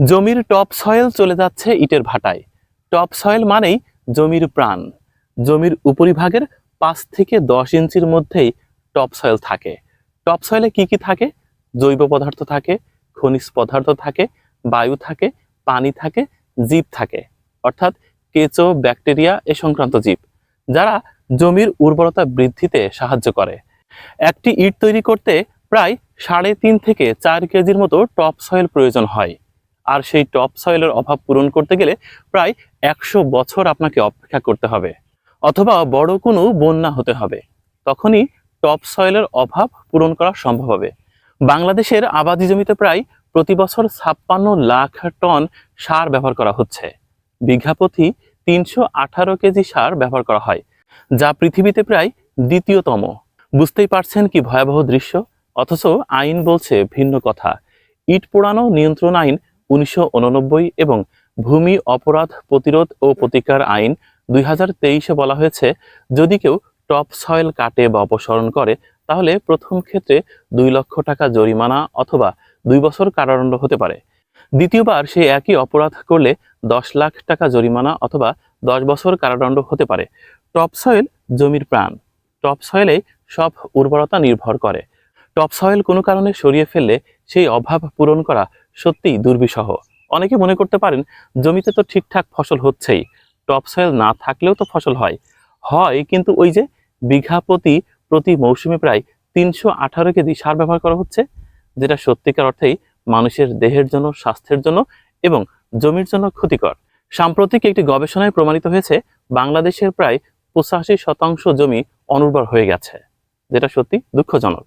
জমির top soil চলে যাচ্ছে ইটের ভাটায়। টপ সয়েল মানেই জমির প্রাণ। জমির উপরিভাগের পাঁচ থেকে দশ ইঞ্চির মধ্যেই টপ সয়েল থাকে। টপ সয়েলে কি কি থাকে? জৈব পদার্থ থাকে, খনিজ পদার্থ থাকে, বায়ু থাকে, পানি থাকে, জীব থাকে। অর্থাৎ কেঁচো, ব্যাকটেরিয়া এ সংক্রান্ত জীব, যারা জমির উর্বরতা বৃদ্ধিতে সাহায্য করে। একটি ইট তৈরি করতে প্রায় সাড়ে তিন থেকে চার কেজির মতো টপ সয়েল প্রয়োজন হয়। আর সেই টপ সয়েলের অভাব পূরণ করতে গেলে প্রায় একশো বছর আপনাকে অপেক্ষা করতে হবে, অথবা বড় কোনো বন্যা হতে হবে। তখনই টপ সয়েলের অভাব পূরণ করা সম্ভব হবে। বাংলাদেশের আবাদি জমিতে প্রায় প্রতি বছর ছাপ্পান্ন লাখ টন সার ব্যবহার করা হচ্ছে। বিঘাপতি তিনশো আঠারো কেজি সার ব্যবহার করা হয়, যা পৃথিবীতে প্রায় দ্বিতীয়তম। বুঝতেই পারছেন কি ভয়াবহ দৃশ্য? অথচ আইন বলছে ভিন্ন কথা। ইট পোড়ানো নিয়ন্ত্রণ আইন উনিশশো উননব্বই এবং ভূমি অপরাধ প্রতিরোধ ও প্রতিকার আইন দুই হাজার তেইশে বলা হয়েছে, যদি কেউ টপ সয়েল কাটে বা অপসারণ করে, তাহলে প্রথম ক্ষেত্রে দুই লক্ষ টাকা জরিমানা অথবা দুই বছর কারাদণ্ড হতে পারে। দ্বিতীয়বার সে একই অপরাধ করলে দশ লাখ টাকা জরিমানা অথবা দশ বছর কারাদণ্ড হতে পারে। টপ সয়েল জমির প্রাণ। টপ সয়েলে সব উর্বরতা নির্ভর করে। টপ সয়েল কোনো কারণে সরিয়ে ফেললে সেই অভাব পূরণ করা সত্যিই দুর্বিষহ। অনেকে মনে করতে পারেন, জমিতে তো ঠিকঠাক ফসল হচ্ছেই টপ সয়েল না থাকলেও তো ফসল হয়। হয়, কিন্তু ওই যে বিঘা প্রতি প্রতি মৌসুমে প্রায় তিনশো আঠারো কেজি সার ব্যবহার করা হচ্ছে, যেটা সত্যিকার অর্থেই মানুষের দেহের জন্য, স্বাস্থ্যের জন্য এবং জমির জন্য ক্ষতিকর। সাম্প্রতিক একটি গবেষণায় প্রমাণিত হয়েছে, বাংলাদেশের প্রায় পঁচাশি শতাংশ জমি অনুর্বর হয়ে গেছে, যেটা সত্যি দুঃখজনক।